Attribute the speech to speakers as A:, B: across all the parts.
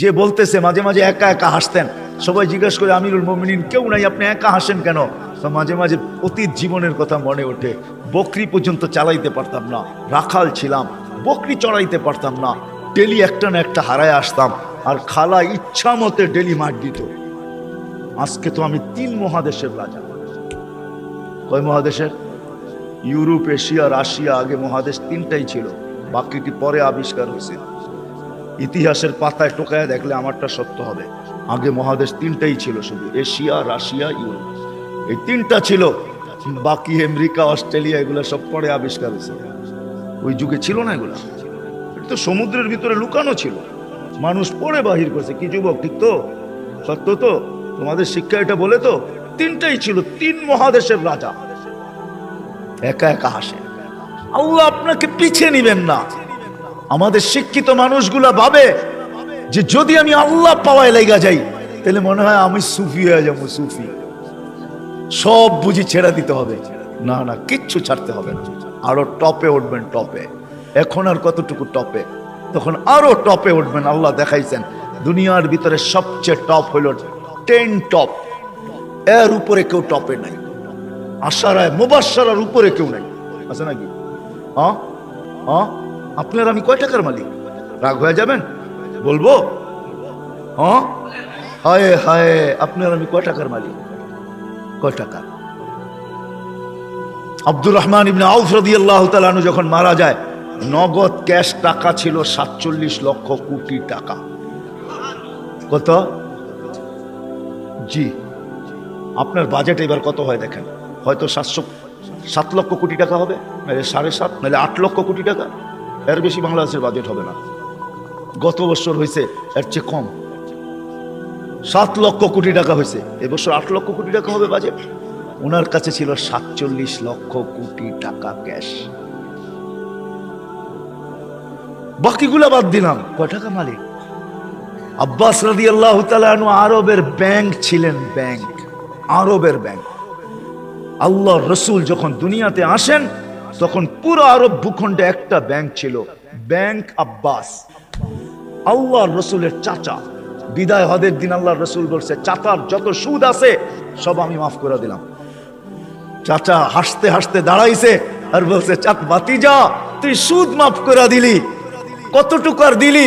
A: যে বলতেছে, মাঝে মাঝে একা একা হাসতেন। সবাই জিজ্ঞেস করে, আমিরুল মোমিনিন, কেউ নাই, আপনি একা হাসেন কেন? তো মাঝে মাঝে অতীত জীবনের কথা মনে ওঠে। বকরি পর্যন্ত চালাইতে পারতাম না, রাখাল ছিলাম, বকরি চড়াইতে পারতাম না, ডেলি একটা না একটা হারায় আসতাম, আর খালা ইচ্ছা মতে ডেলি মার দিত। আজকে তো আমি তিন মহাদেশের রাজা। কয় মহাদেশের? ইউরোপ, এশিয়া রাশিয়া আগে মহাদেশ তিনটাই ছিল। বাকিটি পরে আবিষ্কার হয়েছে। ইতিহাসের পাতায় টোকায় দেখলে আমারটা সত্য হবে। আগে মহাদেশ তিনটাই ছিল শুধু, এশিয়া, রাশিয়া, ইউরোপ। এই তিনটা ছিল। বাকি আমেরিকা, অস্ট্রেলিয়া, এগুলো সব পরে আবিষ্কার হয়েছে। ওই যুগে ছিল না এগুলা। তো সমুদ্রের ভিতরে লুকানো ছিল। মানুষ পরে বাহির করছে। কি যুবক, ঠিক তো? সত্য তো? তোমাদের শিক্ষা এটা বলে তো? তিনটাই ছিল। তিন মহাদেশের রাজা। একা একা হাসে। আল্লাহ আপনাকে পিছিয়ে নিবেন না। আমাদের শিক্ষিত মানুষগুলা ভাবে যে যদি আমি আল্লাহ পাওয়ায় লেগা যাই, তাহলে মনে হয় আমি সুফি হয়ে যাব, সুফি। সব বুঝি ছেড়ে দিতে হবে। না না, কিচ্ছু ছাড়তে হবে না। আরও টপে উঠবেন, টপে। এখন আর কতটুকু টপে? তখন আরও টপে উঠবেন, আল্লাহ দেখাইছেন। দুনিয়ার ভিতরে সবচেয়ে টপ হইল টেন টপ। এর উপরে কেউ টপে নাই। আশারায় মুবাসারার উপরে কেউ নাই। আছে নাকি? হ্যাঁ হ্যাঁ আপনার আমি কয় টাকার মালিক? রাগ হয়ে যাবেন? বলব? হ্যাঁ? হায় হায়, আপনার আমি কয় টাকার মালিক? কয় টাকা? আব্দুর রহমান ইবনে আউফ রাদিয়াল্লাহু তাআলা আনহু যখন মারা যায়, নগদ ক্যাশ টাকা ছিল সাতচল্লিশ লক্ষ কোটি টাকা। কত? জি। আপনার বাজেট এবার কত হয় দেখেন? হয়তো সাতশো সাত লক্ষ কোটি টাকা হবে, নাহলে সাড়ে সাত, নাহলে আট লক্ষ কোটি টাকা। এর বেশি বাংলাদেশের বাজেট হবে না। গত বছর হয়েছে, এর চেয়ে কম। সাত লক্ষ কোটি টাকা হয়েছে। এবছর আট লক্ষ কোটি টাকা হবে বাজেট ওনার কাছে ছিল সাতচল্লিশ লক্ষ কোটি টাকা ক্যাশ বাকিগুলা বাদ দিলাম। কয় টাকা মালিক? আব্বাস রাদি আল্লাহ আরবের ব্যাংক ছিলেন ব্যাংক আরবের ব্যাংক আল্লাহ রসুল যখন দুনিয়াতে আসেন তখন পুরো আরব ভূখণ্ডে একটা ব্যাংক ছিল ব্যাংক আব্বাস আল্লাহ রসুলের চাচা। বিদায় হদের দিন আল্লাহ রসুল বলছে, চাচার যত সুদ আছে, সব আমি মাফ করে দিলাম। চাচা হাসতে হাসতে দাঁড়াইছে আর বলছে চাঁদ বাতি যা তুই সুদ মাফ করে দিলি। কতটুকু আর দিলি?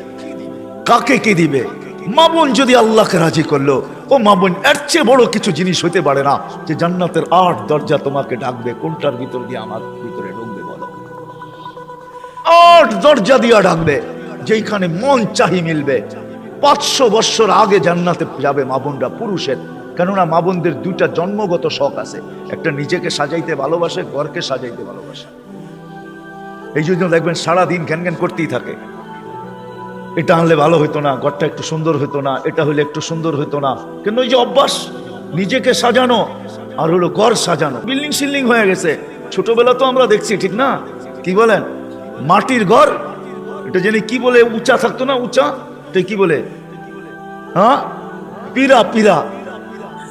A: কাকে কে দিবে? মামুন যদি আল্লাহকে রাজি করল, ও মামুন এর চেয়ে বড় কিছু জিনিস হতে পারে না যে জান্নাতের আট দরজা তোমাকে ডাকবে। কোনটার ভিতর দিয়ে আমার ভিতরে ঢুকবে বলো? আট দরজা দিয়া ডাকবে যেখানে মন চাহি মিলবে। পাঁচশো বৎসর আগে জান্নাতে যাবে মাবনরা পুরুষের। কেননা মাবনদের দুইটা জন্মগত শখ আছে। একটা নিজেকে সাজাইতে ভালোবাসে, ঘরকে সাজাইতে ভালোবাসে। এই জন্য দেখবেন সারাদিন ঘ্যান ঘ্যান করতেই থাকে। এটা আনলে ভালো হতো না, ঘরটা একটু সুন্দর হতো না, এটা হলে একটু সুন্দর হতো না। কেন ওই যে অভ্যাস? নিজেকে সাজানো, আর হলো ঘর সাজানো। বিল্ডিং সিল্ডিং হয়ে গেছে। ছোটবেলা তো আমরা দেখছি, ঠিক না? কি বলেন? মাটির ঘর, এটা জানি কি বলে, উঁচা থাকতো না, উঁচা? এটা কি বলে? হ্যাঁ? পিরা পিরা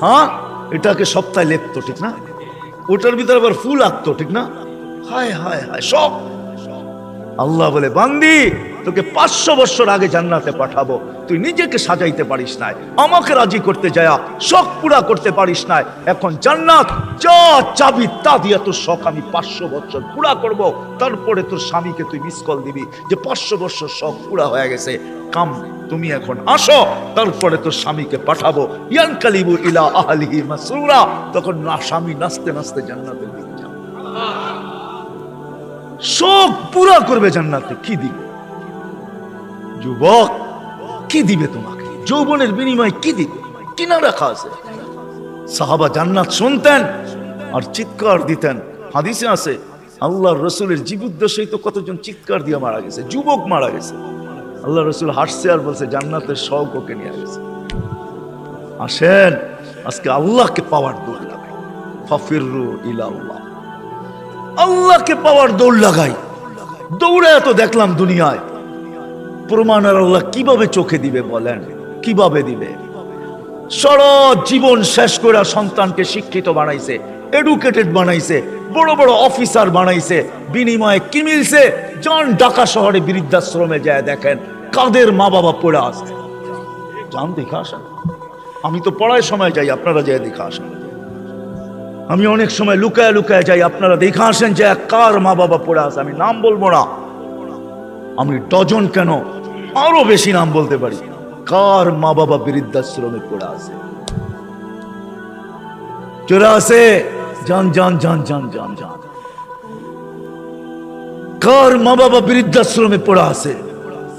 A: হ্যাঁ? এটাকে সপ্তাহে লেপতো, ঠিক না? ওটার ভিতরে আবার ফুল আঁকতো, ঠিক না? হায় হায় হায়, সব। আল্লাহ বলে, বান্দি তোকে পাঁচশো বছর আগে জান্নাতে পাঠাবো। তুই নিজেকে সাজাইতে পারিস নাই। আমাকে রাজি করতে যায়া, শখ পুরা করতে পারিস নাই। এখন জান্নাত, যা চাবি তা দিয়া তোর শখ আমি পাঁচশো বছর পুরা করব। তারপরে তোর স্বামীকে তুই মিস কল দিবি যে পাঁচশো বছর শখ পুরা হয়ে গেছে। কাম, তুমি এখন আসো, তারপরে তোর স্বামীকে পাঠাবো। ইয়ান কালিবু ইলা আহলিহি মাসরুরা। তখন না, স্বামী নাচতে নাচতে জান্নাতের দিকে যাবে। শোক পুরা করবে জান্নাতে, কি দিবে? যুবক। কি দিবে তোমাকে? যৌবনের বিনিময় কি দিবে? কিনা রাখা আছে? সাহাবা জান্নাত শুনতেন আর চিৎকার দিতেন। হাদিসে আছে, আল্লাহর রসুলের জীবুদ্দেশ্যেই তো কতজন চিৎকার দিয়ে মারা গেছে, যুবক মারা গেছে। আল্লাহ রসুল হাসছে আর বলছে, জান্নাতের ওকে নিয়ে গেছে। আসেন, আজকে আল্লাহকে পাওয়ার দৌড় লাগাই। ফাফিরু আল্লাহকে পাওয়ার দৌড় লাগাই। দৌড়ে এত দেখলাম দুনিয়ায়। প্রমাণ আর আল্লাহ কীভাবে চোখে দিবে বলেন? কীভাবে দিবে? সারা জীবন শেষ করে সন্তানকে শিক্ষিত বানাইছে এডুকেটেড বানাইছে, বড় বড় অফিসার বানাইছে, বিনিময়ে কি মিলছে? যান ঢাকা শহরে বৃদ্ধাশ্রমে যায় দেখেন, কাদের মা বাবা পড়ে আছে। যান দেখে আসেন। আমি তো পড়ায় সময় যাই, আপনারা যায় দেখে আসেন। আমি অনেক সময় লুকায় লুকায় যাই, আপনারা দেখে আসেন যে কার মা বাবা পড়ে আসে আমি নাম বলব না। আমি ডজন কেন আরও বেশি নাম বলতে পারি। কার মা বাবা বৃদ্ধাশ্রমে পড়ে আছে? চলে আছে যান যান যান যান যান যান। কার মা বাবা বৃদ্ধাশ্রমে পড়ে আছে?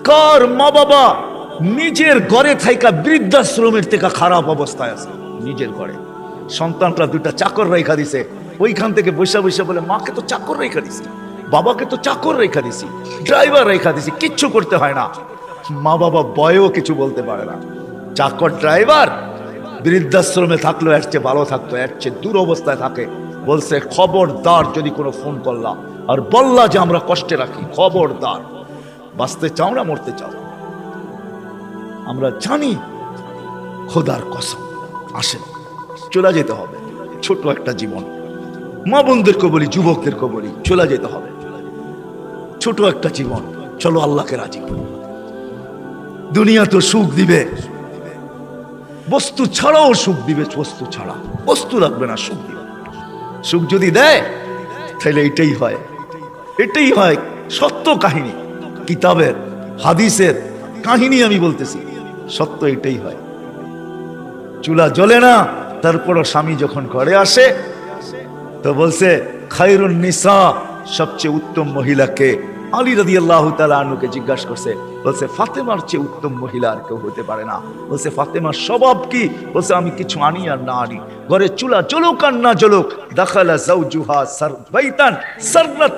A: কার মা বাবা নিজের ঘরে থাইকা বৃদ্ধাশ্রমের থেকে খারাপ অবস্থায় আছে? নিজের ঘরে। সন্তানরা দুটা চাকর রেখা দিছে। ওইখান থেকে বৈশা বৈশা বলে, মাকে তো চাকর রেখা দিছি। বাবাকে তো চাকর রেখা দিছি। ড্রাইভার রেখা দিছি। কিচ্ছু করতে হয় না। মা বাবা বয়েও কিছু বলতে পারে না। চাকর ড্রাইভার, বৃদ্ধাশ্রমে থাকল এর চেয়ে ভালো থাকতো, এর চেয়ে দূর অবস্থায় থাকে। বলছে, খবরদার যদি কোনো ফোন করলাম আর বললা যে আমরা কষ্টে রাখি, খবরদার। বাঁচতে চাও না, মরতে চাও আমরা জানি খোদার কসম। আসেন, চলে যেতে হবে। ছোট একটা জীবন। মা বোনদেরকে বলি, যুবকদেরকে বলি, চলে যেতে হবে। ছোট একটা জীবন। চলো আল্লাহকে রাজি। করো দুনিয়া তো সুখ দিবে। বস্তু ছাড়াও সুখ দিবে, বস্তু ছাড়া। বস্তু রাখবে না, সুখ দিবে। সুখ যদি দেয়, তাহলে এটাই হয়। এটাই হয় সত্য কাহিনী। কিতাবের, হাদিসের কাহিনী আমি বলতেছি। সত্য এটাই হয়। চুলা জ্বলে না তারপরও স্বামী যখন ঘরে আসে, তো বলছে খাইরুন নিসা, সবচেয়ে উত্তম মহিলাকে আলী রাদি আল্লাহ আনুকে জিজ্ঞাসা করছে, বলছে, ফাতেমার চেয়ে উত্তম মহিলা আর কেউ হতে পারে না। বলছে, ফাতেমার স্বভাব কি? বলছে, আমি কিছু আনি আর না আনি। ঘরে চুলা জ্বলুক আর না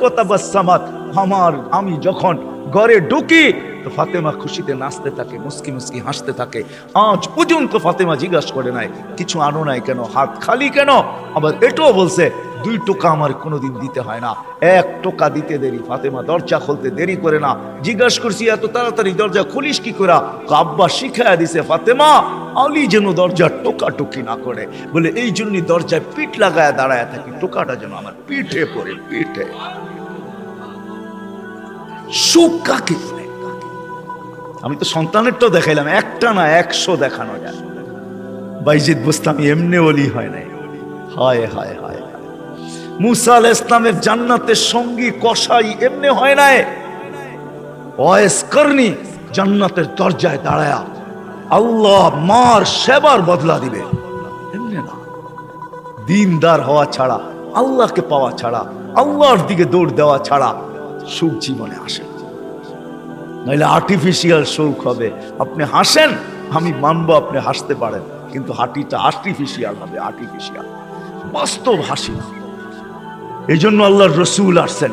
A: ওয়াতাবাসসামাত আমার, আমি যখন ঘরে ঢুকি, তো ফাতেমা খুশিতে নাচতে থাকে, মুস্কি মুস্কি হাসতে থাকে। আজ পর্যন্ত ফাতেমা জিজ্ঞাসা করে নাই, কিছু আনো নাই কেন? হাত খালি কেন? আবার এটাও বলছে দুই টোকা আমার কোনোদিন দিতে হয় না। এক টোকা দিতে দেরি। ফাতেমা দরজা খুলতে দেরি করে না। জিজ্ঞাসা করছি, এত তাড়াতাড়ি দরজা খুলিস কি করে? আব্বা শিখায়া দিছে ফাতেমা, আলি যেন দরজা টোকা টুকি না করে। বলে, এই জন্যই দরজায় পিঠ লাগায় দাঁড়ায় থাকি। টোকাটা যেন আমার পিঠে পড়ে, পিঠে? আমি তো সন্তানেরটাও দেখাইলাম, একটা না একশো দেখানো যায়। বাইজিদ বুস্তামি এমনি ওলি হয় নাই। হায় হায় হায়। মুসা আল ইসলামের জান্নাতের সঙ্গী কসাই এমনি হয় নাই। ওয়েস করনি, জান্নাতের দরজায় দাঁড়ায়া। আল্লাহ মার সেবার বদলা দিবে। এমনি না। দিনদার হওয়া ছাড়া, আল্লাহকে পাওয়া ছাড়া, আল্লাহর দিকে দৌড় দেওয়া ছাড়া সুখ জীবনে আসে। নাহলে আর্টিফিশিয়াল সুখ হবে। আপনি হাসেন, আমি মানবো আপনি হাসতে পারেন। কিন্তু হাঁটিটা আর্টিফিশিয়াল হবে আর্টিফিশিয়াল বাস্তব হাসি না। এই জন্য আল্লাহর রসুল আসছেন।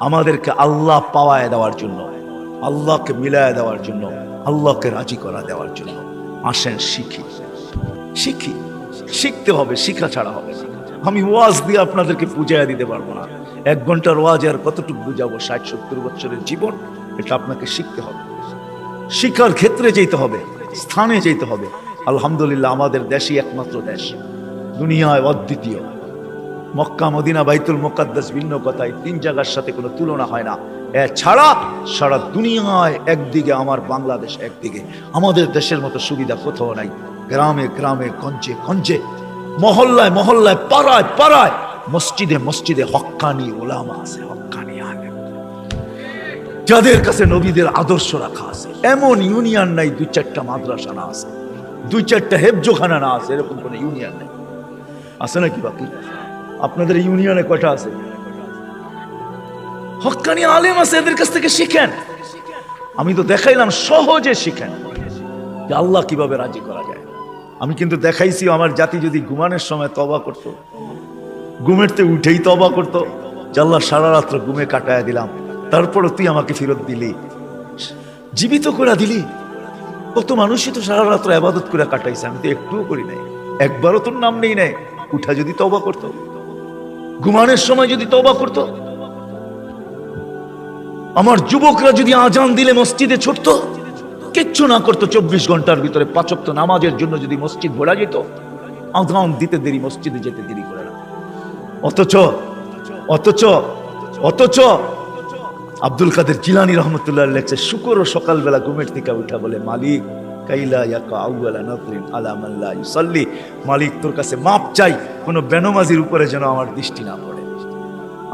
A: আমাদেরকে আল্লাহ পাওয়ায় দেওয়ার জন্য, আল্লাহকে মিলায় দেওয়ার জন্য, আল্লাহকে রাজি করা দেওয়ার জন্য আসেন শিখি। শিখি। শিখতে হবে, শিখা ছাড়া হবে আমি ওয়াজ দিয়ে আপনাদেরকে বুঝাইয়া দিতে পারব না। এক ঘণ্টার ওয়াজ আর কতটুকু বুঝাবো? ষাট, সত্তর বছরের জীবন, এটা আপনাকে শিখতে হবে। শিক্ষার ক্ষেত্রে যেতে হবে, স্থানে যেতে হবে। আলহামদুলিল্লাহ, আমাদের দেশই একমাত্র দেশ। দুনিয়ায় অদ্বিতীয়। মক্কা, মদিনা, বাইতুল মোকাদ্দাস ভিন্ন কথায় তিন জায়গার সাথে কোনো তুলনা হয় না। এছাড়া সারা দুনিয়ায় একদিকে, আমার বাংলাদেশ একদিকে। আমাদের দেশের মতো সুবিধা কোথাও নাই। গ্রামে গ্রামে, গঞ্জে গঞ্জে, মহল্লায় মহল্লায়, পাড়ায় পাড়ায়, মসজিদে মসজিদে হক্কানি ওলামা আছে, হক্কানি আলেম। যাদের কাছে নবীদের আদর্শ রাখা আছে, এমন ইউনিয়ন নাই, দুই চারটা মাদ্রাসা না আছে। দুই চারটা হেফজোখানা না আছে, এরকম কোনো ইউনিয়ন নেই। আছে নাকি বাকি? আপনাদের ইউনিয়নে কয়টা আছে? হক্কানি আলেম আছে, এদের কাছ থেকে শিখেন। আমি তো দেখাইলাম, সহজে শিখেন। যে আল্লাহ কীভাবে রাজি করা যায়। আমি কিন্তু দেখাইছি আমার জাতি যদি ঘুমানোর সময় তবা করত। ঘুমেরতে উঠেই তবা করতো। যে আল্লাহ সারা রাত্র ঘুমে কাটায় দিলাম। তারপরও তুই আমাকে ফেরত দিলি। জীবিত করে দিলি। কত মানুষই তো সারা রাত্র আবাদত করে কাটাইছে, আমি তো একটুও করি নাই। একবারও তোর নাম নেই নাই। উঠা যদি তবা করতো। ঘুমানোর সময় যদি তবা করতো, আমার যুবকরা যদি আজান দিলে মসজিদে ছুটতো, কিচ্ছু না করতো, চব্বিশ ঘণ্টার ভিতরে পাঁচক্ত নামাজের জন্য যদি মসজিদ ভরা যেত, আজান দিতে দেরি, মসজিদে যেতে দেরি করে না। অথচ অথচ অথচ আব্দুল কাদের জিলানি রহমতুল্লাহ লেখছে, শুকর সকালবেলা ঘুমের থেকে উঠা বলে মালিক। কাইলা ইয়াকা আউয়ালা মালিক তোর কাছে মাপ চাই, কোনো বেনমাজির উপরে যেন আমার দৃষ্টি না পড়ে।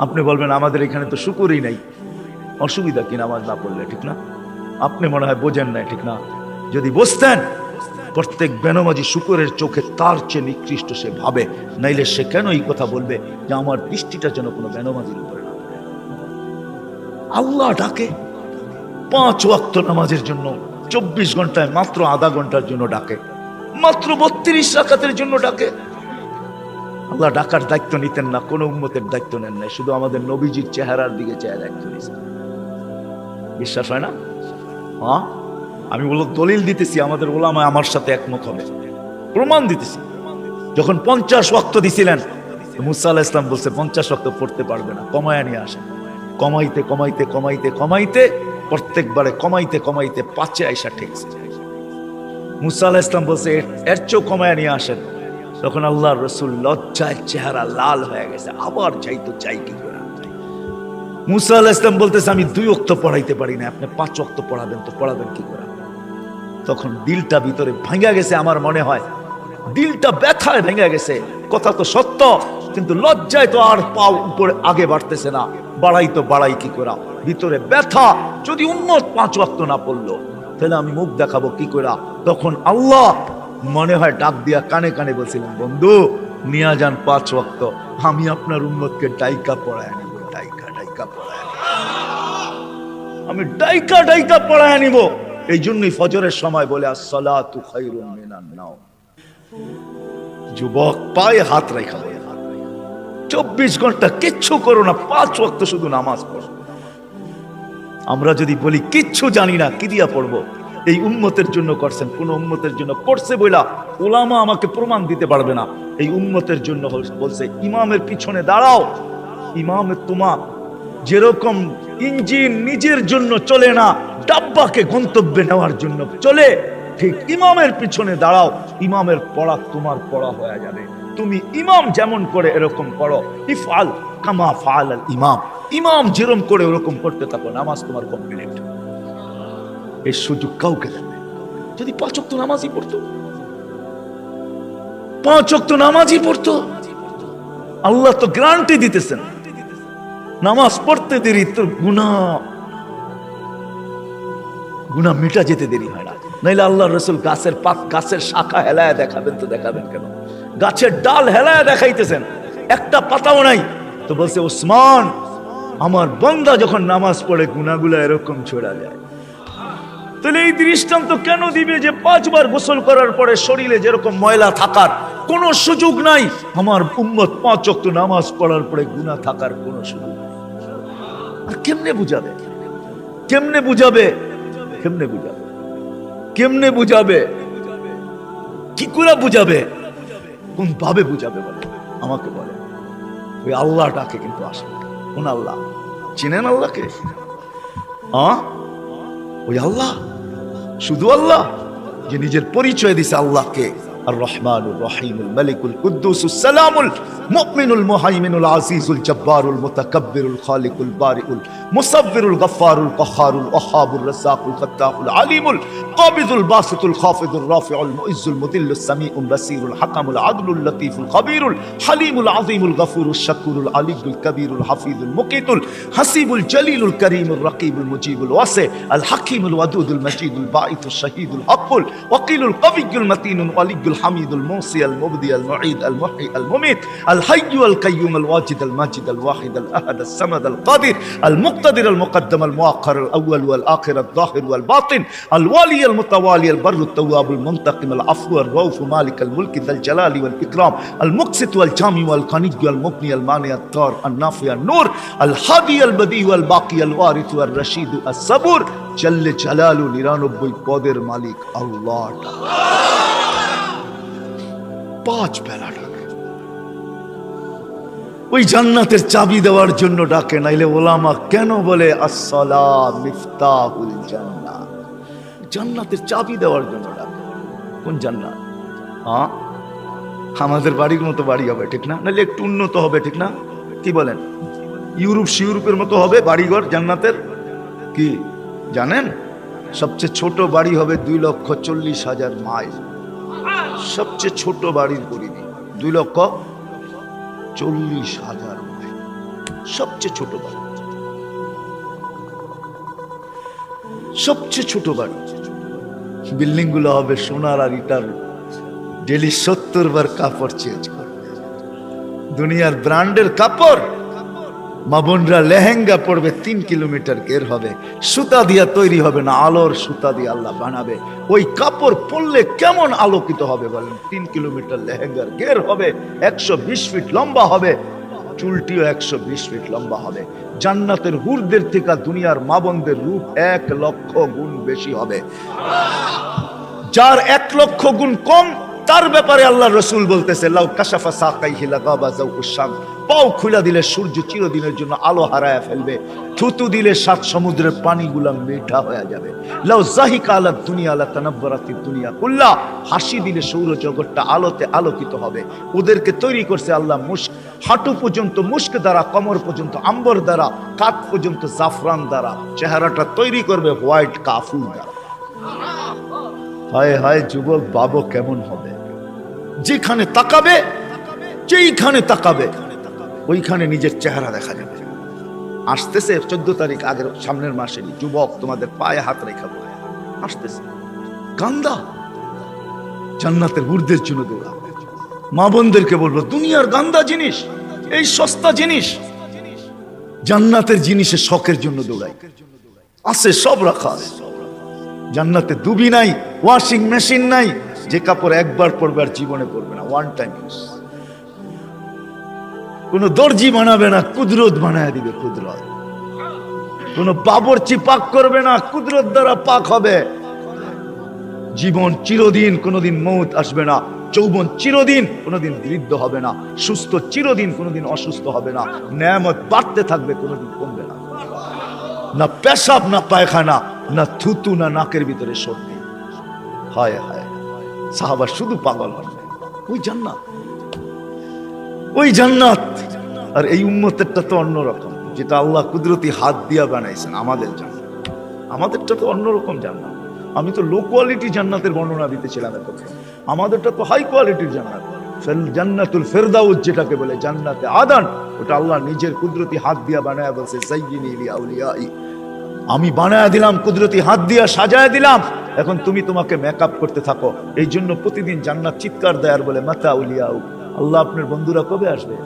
A: আপনি বলবেন, আমাদের এখানে তো শুকুরই নাই। অসুবিধা কি নামাজ না পড়লে, ঠিক না? আপনি মনে হয় বোঝেন না, ঠিক না? যদি বসতেন প্রত্যেক বেনমাজি শুকুরের চোখে তার চেয়ে নিকৃষ্ট সে ভাবে, নাইলে সে কেন এই কথা বলবে যে আমার দৃষ্টিটা যেন কোনো বেনমাজির উপরে না আল্লাহ ডাকে। পাঁচ ওয়াক্ত নামাজের জন্য চব্বিশ ঘন্টায় মাত্র আধা ঘণ্টার জন্য ডাকে। মাত্র বত্রিশ রাখাতের জন্য ডাকে। আল্লাহ ডাকার দায়িত্ব নিতেন না, কোনো উম্মতের দায়িত্ব নেন নাই, শুধু আমাদের নবীজির চেহারার দিকে চেহারা দায়িত্ব নিয়েছেন। বিশ্বাস হয় না? হ্যাঁ? আমি বলো দলিল দিতেছি, আমাদের ওলামায় আমার সাথে একমত হবে। প্রমাণ দিতেছি। যখন পঞ্চাশ ওয়াক্ত দিছিলেন মুসা ইসলাম বলছে, পঞ্চাশ ওয়াক্ত পড়তে পারবে না, কমায় নিয়ে আসে কমাইতে কমাইতে কমাইতে কমাইতে প্রত্যেকবারে কমাইতে কমাইতে পাঁচে আইসা ঠেকছে। মুসা আল্লাহ ইসলাম বলছে, "এর- চেয়েও কমায় নিয়ে আসেন। তখন আল্লাহ রসুল লজ্জায় চেহারা লাল হয়ে গেছে। আবার চাইতো চাই কি করে? মুসা আল্লাহ ইসলাম বলতেছে, আমি দুই অক্ত পড়াইতে পারি না, আপনি পাঁচ অক্ত পড়াবেন তো, পড়াবেন কি করে? তখন দিলটা ভিতরে ভাঙা গেছে, আমার মনে হয়। দিলটা ব্যথায় ভেঙে গেছে। কথা তো সত্য, কিন্তু লজ্জায় তো আর পাও উপরে আগে বাড়তেছে না। বাড়াই তো বাড়াই কি করা? ভিতরে ব্যথা। যদি উন্নত পাঁচ ওয়াক্ত না পড়ল, তাহলে আমি মুখ দেখাবো কি করা তখন আল্লাহ মনে হয় ডাক দিয়া কানে কানে বলছিলেন, বন্ধু, নিয়া যান পাঁচ ওয়াক্ত। আমি আপনার উন্মতকে ডাইকা পড়ায় নিব ডাইকা ডাইকা পড়ায়। আমি ডাইকা ডাইকা পড়ায় নিব এই জন্যই ফজরের সময় বলে, আসসালাতু খায়রুম মিনান নাও যুবক, পায়ে হাত রেখা চব্বিশ ঘণ্টা কিচ্ছু করো না, পাঁচ ওয়াক্ত শুধু নামাজ পড়ো। আমরা যদি বলি, কিচ্ছু জানি না, কি দিয়া পড়ব? এই উম্মতের জন্য করছেন, কোন উম্মতের জন্য করছে বইলা ওলামা আমাকে প্রমাণ দিতে পারবে না। এই উম্মতের জন্য বলছে, ইমামের পিছনে দাঁড়াও। ইমামের তোমা যেরকম ইঞ্জিন নিজের জন্য চলে না, ডাব্বাকে গন্তব্যে নেওয়ার জন্য চলে, ঠিক ইমামের পিছনে দাঁড়াও। ইমামের পড়া তোমার পড়া হয়ে যাবে। তুমি ইমাম যেমন করে এরকম করো ইফআল। কামা আল ইমাম। ইমাম যেরকম করে ওরকম করতে থাকো, নামাজ তোমার কমপ্লিট সুযোগ কাউকে দেবে যদি পাঁচ ওয়াক্ত নামাজই পড়তো। ওয়াক্ত নামাজই পড়তো। আল্লাহ তো গ্রান্টি দিতেছেন। নামাজ পড়তে দেরি তোর গুণা গুণা মিটা যেতে দেরি হয় না। নাইলে আল্লাহ রসুল গাছের পাত, গাছের শাখা হেলায় দেখাবেন তো দেখাবেন কেন? গাছের ডাল হেলায় দেখাইতেছেন। একটা পাতাও নাই। তো বলছে, ওসমান, আমার বন্দা যখন নামাজ পড়ে গুনাগুলা এরকম ছোড়া যায়। তাহলে এই দৃষ্টান্ত কেন দিবে যে পাঁচবার গোসল করার পরে শরীরে যেরকম ময়লা থাকার কোনো সুযোগ নাই? আমার উম্মত পাঁচ অক্ত নামাজ পড়ার পরে গুণা থাকার কোনো সুযোগ নাই। আর কেমনে বুঝাবে? কেমনে বুঝাবে? কেমনে বুঝাবে? কেমনে বুঝাবে? কি করে বুঝাবে? কোন ভাবে বুঝাবে বলে? আমাকে বলে। ওই আল্লাহ ডাকে কিন্তু আসবে কোন আল্লাহ? চিনেন আল্লাহকে? ওই আল্লাহ? শুধু আল্লাহ? যে নিজের পরিচয় দিছে আল্লাহকে। الرحمن الرحيم الملك القدوس السلام المؤمن المهيمن العزيز الجبار المتكبر الخالق البارئ المصور الغفار القهار الوهاب الرزاق الفتاح العليم القابض الباسط الخافض الرافع المؤز المذل السميع البصير الحكم العدل اللطيف الخبير الحليم العظيم الغفور الشكور العلي الكبير الحفيظ المقيت الحسيب الجليل الكريم الرقيب المجيب الواسع الحكيم الودود المجيد الباعث الشهيد الحق وقيل القوي المتين الولي মতিনুল ওয়ালিয়ুল হামিদুল মুসি আল মুবদি আল মুঈদ আল মুহyi আল মুমিত আল হাইয়্যু আল কাইয়্যুম আল ওয়াজিদ আল মাজিদ আল ওয়াহিদ আল আহাদ আল সামাদ আল কাদির আল মুক্তি المقتدر المقدم المؤخر الأول والآخر الظاهر والباطن الوالي المتوالي البر التواب المنتقم العفو الرؤوف مالك الملك ذا الجلال والإكرام المقسط والجامع والقني والمبني المانع الطار النافع النور الهادي البديع والباقي الوارث والرشيد الصبور جل جلاله নিরানব্বই পদের মালিক আল্লাহ পাঁচ বেলা ডাকে। ওই জান্নাতের চাবি দেওয়ার জন্য ডাকে, নাইলে ওলামা কেন বলে, আসসালা মিফতাহুল জান্নাত জান্নাতের চাবি দেওয়ার জন্য ডাকে। কোন জান্নাত? হ্যাঁ? আমাদের বাড়ির মতো বাড়ি হবে, ঠিক না? নাহলে একটু উন্নত হবে, ঠিক না? কি বলেন? ইউরোপ, সিউরোপের মতো হবে বাড়িঘর, জান্নাতের? কি? জানেন? সবচেয়ে ছোট বাড়ি হবে দুই লক্ষ চল্লিশ হাজার মাইল। সবচেয়ে ছোট বাড়ির পরিধি দুই লক্ষ চল্লিশ হাজার সবচেয়ে ছোট বাড়ি। সবচেয়ে ছোট বাড়ি। বিল্ডিংগুলো হবে সোনার আর ইটার। ডেলি সত্তর বার কাপড় চেঞ্জ করবে দুনিয়ার ব্র্যান্ডের কাপড় মা বোনরা লেহেঙ্গা পড়বে তিন কিলোমিটার গের হবে, সুতা দিয়া তৈরি হবে না, আলোর সুতা দিয়ে আল্লাহ বানাবে। ওই কাপড় পরলে কেমন আলোকিত হবে বলেন? তিন কিলোমিটার লেহেঙ্গার গের হবে, একশো বিশ ফিট লম্বা হবে, চুলটিও একশো বিশ ফিট লম্বা হবে। জান্নাতের হুরদের থেকে দুনিয়ার মা বোনদের রূপ এক লক্ষ গুণ বেশি হবে। যার এক লক্ষ গুণ কম, তার ব্যাপারে আল্লাহ রসুল বলতেছে, লাউ কাশাফা সাকাই হিলা গাবা জাউকুসাম পাও খুলা দিলে সূর্য চিরদিনের জন্য আলো হারায় ফেলবে। থুতু দিলে সাত সমুদ্রের পানিগুলা মিঠা হয়ে যাবে। লাউ জাহিকা আলা দুনিয়া, আলা তানাব্বরাতি দুনিয়া কুল্লা। হাসি দিলে সৌরজগৎটা আলোতে আলোকিত হবে। ওদেরকে তৈরি করছে আল্লাহ মুস্ক হাঁটু পর্যন্ত মুস্ক দ্বারা, কমর পর্যন্ত আম্বর দ্বারা কাত পর্যন্ত জাফরান দ্বারা। চেহারাটা তৈরি করবে হোয়াইট কাফুর দ্বারা। হায় হায় যুবক, বাবু কেমন হবে? যেখানে তাকাবে, যেইখানে তাকাবে। ওইখানে নিজের চেহারা দেখা যাবে। আসতেছে চোদ্দ তারিখ আগের সামনের মাসে, যুবক তোমাদের পায়ে হাত রেখা বলে, আসতেছে। কান্দা। জান্নাতের ঊর্ধ্বের জন্য দৌড়া মা বোনদেরকে বলব, দুনিয়ার গান্দা জিনিস, এই সস্তা জিনিস, জান্নাতের জিনিসের শখের জন্য দৌড়াই। আছে, সব রাখা জান্নাতে দুবি নাই, ওয়াশিং মেশিন নাই, যে কাপড় একবার পরবে আর জীবনে পরবে না ওয়ান টাইম ইউজ কোন দর্জি বানাবে না, কুদরত বানায় দিবে কুদরত। কোন বাবরচি পাক করবে না, কুদরত দ্বারা পাক হবে। জীবন চিরদিন কোনোদিন মৌত আসবে না, যৌবন চিরদিন কোনোদিন বৃদ্ধ হবে না, সুস্থ চিরদিন কোনোদিন অসুস্থ হবে না ন্যায়ামত বাড়তে থাকবে কোনোদিন কমবে না। না পেশাব, না পায়খানা, না থুতু, না নাকের ভিতরে সর্দি। হায় হায়, সাহাবা শুধু পাগল হন ওই জান্নাত। ওই জান্নাত। আর এই উম্মতেরটা তো অন্যরকম, যেটা আল্লাহ কুদরতি হাত দিয়া বানাইছেন আমাদের জান্নাত আমাদেরটা তো অন্যরকম জান্নাত। আমি তো লো কোয়ালিটি জান্নাতের বর্ণনা দিতেছিলাম এতক্ষণ। আমাদেরটা তো হাই কোয়ালিটির জান্নাত। জান্নাতুল ফেরদাউস যেটাকে বলে জান্নাতে আদান, ওটা আল্লাহ নিজের কুদরতি হাত দিয়া বানায় বলছে আমি বানায় দিলাম, কুদরতি হাত দিয়া সাজায় দিলাম। এখন তুমি তোমাকে মেকআপ করতে থাকো। এই জন্য প্রতিদিন জান্নাত চিৎকার দেয়ার বলে, মাতা উলিয়াউ আল্লাহ আপনার বন্ধুরা কবে আসবে?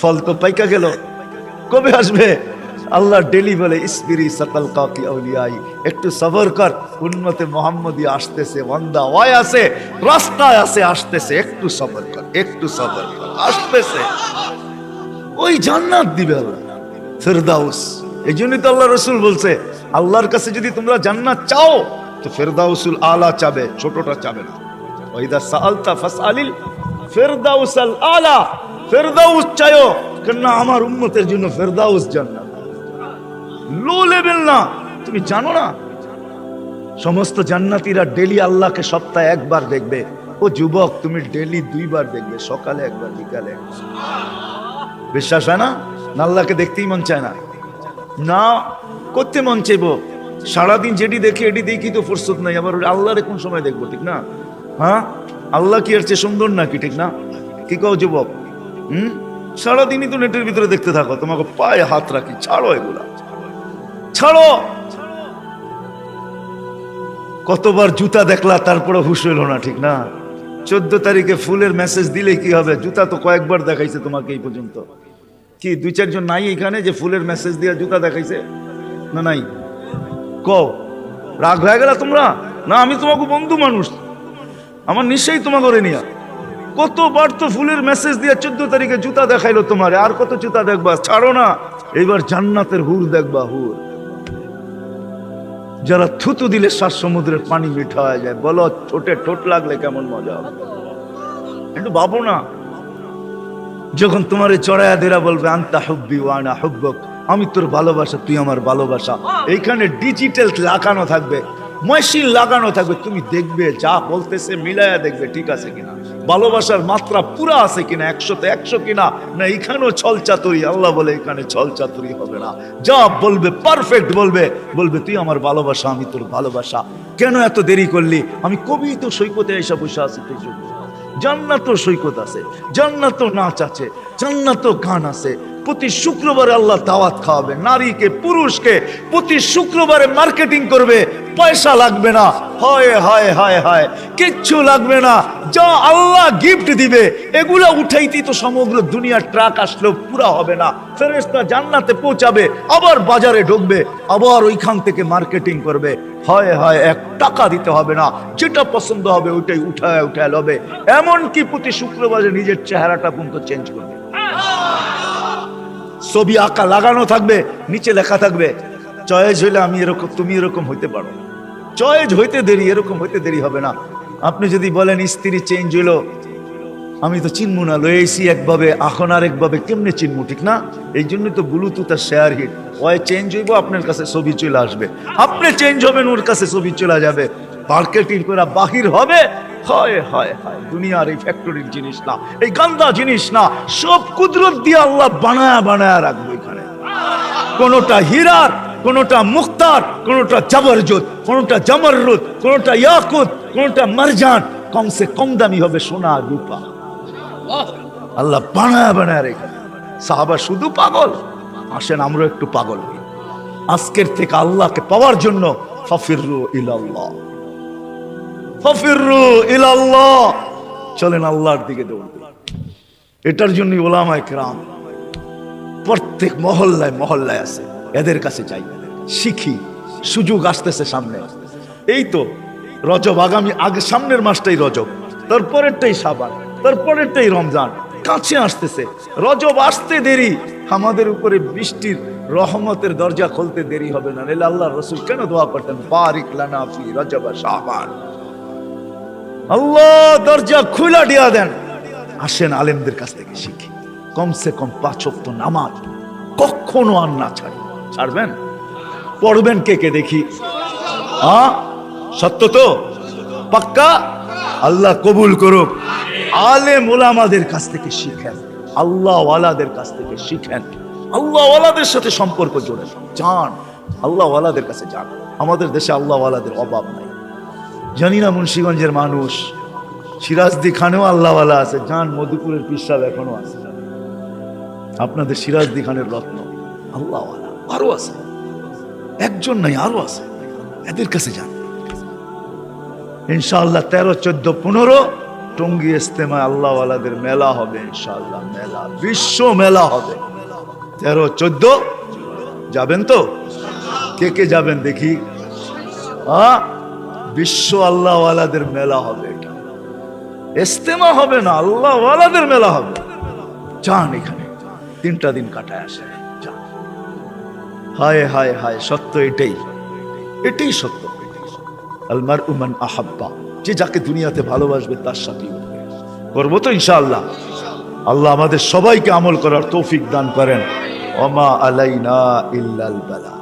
A: ফল তো পাইকা গেল। কবে আসবে? আল্লাহ ডেলি বলে, ইসবিরি সকল কাকি আউলিয়াই। একটু সবর কর উন্নতে মোহাম্মদী আসতেছে ওয়ান্দা ওয়াই আছে, রাস্তায় আছে, আসতেছে। একটু সবর কর, একটু সবর কর, আসতেছে। ওই জান্নাত দিবে আল্লাহ। ফেরদাউস। এই জন্যই তো আল্লাহ রসুল বলছে, আল্লাহর কাছে যদি তোমরা জান্নাত চাও, তো ফেরদাউসুল আলা চাবে, ছোটটা চাবে না। ওইদা সালতা ফাসআলিল ফেরদাউস আল আলা ফেরদাউস চাইও কেন আমার উম্মতের জন্য ফেরদাউস জান্নাত। লো লেভেল না। তুমি জানো না? সমস্ত জান্নাতীরা ডেলি আল্লাহকে সপ্তাহে একবার দেখবে। ও যুবক, তুমি ডেলি দুইবার দেখবে, সকালে একবার, বিকালে। বিশ্বাস হয় না? আল্লাহকে দেখতেই মন চায় না। না, করতে মন চাইব। সারাদিন যেটি দেখি, এটি দেখি তো ফুরসত নাই। আবার আল্লাহরে কোন সময় দেখব, ঠিক না? হ্যাঁ? আল্লাহ কি আর চেয়ে সুন্দর নাকি, ঠিক না? কি কও যুবক? হুম? সারাদিনই তো নেটের ভিতরে দেখতে থাকো, তোমাকে পায়ে হাত রাখি, ছাড়ো এগুলা। ছাড়ো! কতবার জুতা দেখলা, তারপরে হুশ হইল না, ঠিক না? চোদ্দ তারিখে ফুলের মেসেজ দিলে কি হবে? জুতা তো কয়েকবার দেখাইছে তোমাকে এই পর্যন্ত। কি, দুই চারজন নাই এখানে যে ফুলের মেসেজ দিয়ে জুতা দেখাইছে? না, নাই। কও, রাগ হয়ে গেল তোমরা? না, আমি তোমাকে বন্ধু মানুষ। আমার নিশ্চয়ই তোমাকে করে নিয়া কতবার তো ফুলের মেসেজ দিয়ে চোদ্দ তারিখে জুতা দেখাইলো তোমারে আর কত জুতা দেখবা? ছাড়ো না এইবার জান্নাতের হুর দেখবা হুর। যারা থুতু দিলে সাত সমুদ্রের পানি মিঠা হয়ে যায়। বলো ঠোঁটে ঠোঁট লাগলে কেমন মজা হবে? একটু ভাবো না। যখন তোমার চড়ায়া দেরা বলবে আন্তা হুব্বি ওয়ানা হুব্বক আমি তোর ভালোবাসা তুই আমার ভালোবাসা। এইখানে ডিজিটাল লাগানো থাকবে। মেশিন লাগানো থাকবে, তুমি দেখবে, যা বলতেছে মিলায়া দেখবে ঠিক আছে কিনা। ভালোবাসার মাত্রা পুরা আছে কিনা, একশোতে একশো কিনা, না এখানেও ছল চাতুরি আল্লাহ বলে এখানে ছল চাতুরি হবে না। যা বলবে পারফেক্ট বলবে বলবে, তুই আমার ভালোবাসা, আমি তোর ভালোবাসা। কেন এত দেরি করলি? আমি কবি তো সৈকতে এসে বসে আছি তোর জন্য জান্নাত সৈকত আছে, জান্নাত নাচ আছে, জান্নাত গান আছে প্রতি শুক্রবারে আল্লাহ দাওয়াত খাওয়াবে। নারীকে, পুরুষকে প্রতি শুক্রবারে মার্কেটিং করবে। পয়সা লাগবে না। হয় হয় হয় হয়। কিচ্ছু লাগবে না। যা আল্লাহ গিফট দিবে, এগুলা উঠাইতেই তো সমগ্র দুনিয়ার ট্রাক আসলেও পুরা হবে না। ফেরেস্তা জান্নাতে পৌঁছাবে, আবার বাজারে ঢুকবে, আবার ওইখান থেকে মার্কেটিং করবে। হয় হয়, এক টাকা দিতে হবে না। যেটা পছন্দ হবে ওইটাই উঠায় উঠায় লবে। এমন কি প্রতি শুক্রবারে নিজের চেহারাটা পর্যন্ত চেঞ্জ করবে। ছবি আঁকা লাগানো থাকবে, নিচে লেখা থাকবে চয়েজ হইলে আমি এরকম, তুমি এরকম হইতে পারো। চয়েজ হইতে দেরি, এরকম হইতে দেরি হবে না। আপনি যদি বলেন, স্ত্রী চেঞ্জ হইল, আমি তো চিনবো না, লয়েছি একভাবে, এখন আর একভাবে কেমনে চিনবো ঠিক না? এই জন্যই তো ব্লুটুথ আর শেয়ার হিট ওয় চেঞ্জ হইব, আপনার কাছে ছবি চলে আসবে। আপনি চেঞ্জ হবেন, ওর কাছে ছবি চলে যাবে। মার্কেটিং করে বাহির হবে হয় হয় হয়। দুনিয়ার এই ফ্যাক্টরির জিনিস না, এই গান্দা জিনিস না, সব কুদরত দিয়ে আল্লাহ বানায়া বানায়া রাখব এখানে। কোনোটা হীরার, কোনোটা মুক্তার, কোনোটা জাবরজত কোনোটা জামররুদ, কোনোটা ইয়াকুত, কোনোটা মারজান। কমসে কম দামি হবে সোনা রূপা। আল্লাহ বানায় বানায় রেখে সাহাবা শুধু পাগল। আসেন আমরা একটু পাগল আজকের থেকে আল্লাহকে পাওয়ার জন্য ফফিরু ইলাল্লাহ। ইলাল্লাহ। চলেন আল্লাহর দিকে দৌড় এটার জন্য ওলামায় কেরাম প্রত্যেক মহল্লায় মহল্লায় আছে। এদের কাছে যাই। শিখি, সুযোগ আসতেছে সামনে। এই তো রজব আগামী আগে, সামনের মাসটাই রজব। তারপরেরটাই সাবান তারপরেরটাই রমজান। কাছে আসতেছে। রজব আসতে দেরি। আমাদের উপরে বৃষ্টির রহমতের দরজা খুলতে দেরি হবে না। আল্লাহ রসুল কেন দোয়া করতেন? বারিক লানা রজব শাবান। আল্লাহ দরজা খুলা দিয়া দেন। আসেন আলেমদের কাছ থেকে শিখি। কমসে কম পাঁচ ওয়াক্ত নামাজ কখনো আর না ছাড়ি। ছাড়বেন? পড়বেন কে কে দেখি? হ্যাঁ সত্য তো? পাক্কা? আল্লাহ কবুল করুক। আলেম ওলামাদের কাছ থেকে শিখেন। আল্লাহ ওয়ালাদের কাছ থেকে শিখেন। আল্লাহ ওয়ালাদের সাথে সম্পর্ক জোড়েন যান আল্লাহ ওয়ালাদের কাছে যান। আমাদের দেশে আল্লাহ ওয়ালাদের অভাব নাই। জানি না মুন্সীগঞ্জের মানুষ। সিরাজদি খানেও আল্লাহওয়ালা আছে। যান মধুপুরের পিসাব এখনও আছে। আপনাদের সিরাজদি খানের রত্ন আল্লাহওয়ালা। আরও আছে। একজন নাই, আরও আছে। এদের কাছে যান। ইনশাআল্লাহ তেরো, চোদ্দ, পনেরো টঙ্গি ইস্তেমায় আল্লাহওয়ালাদের মেলা হবে, ইনশাআল্লাহ মেলা, বিশ্ব মেলা হবে। তেরো, চোদ্দ, যাবেন তো? কে কে যাবেন দেখি? হ্যাঁ বিশ্ব আল্লাহওয়ালাদের মেলা হবে এটা। হবে না, আল্লাহওয়ালাদের মেলা হবে। যান এখানে, তিনটা দিন কাটায় আসে হায় হায় হায়, সত্য এটাই। এটাই সত্য। আলমার উমান আহাব্বা, যে যাকে দুনিয়াতে ভালোবাসবে তার সাথেই উঠবে করব তো ইনশাআল্লাহ। আল্লাহ আমাদের সবাইকে আমল করার তৌফিক দান করেন। অমা আলাইনা ইল্লাল বালা।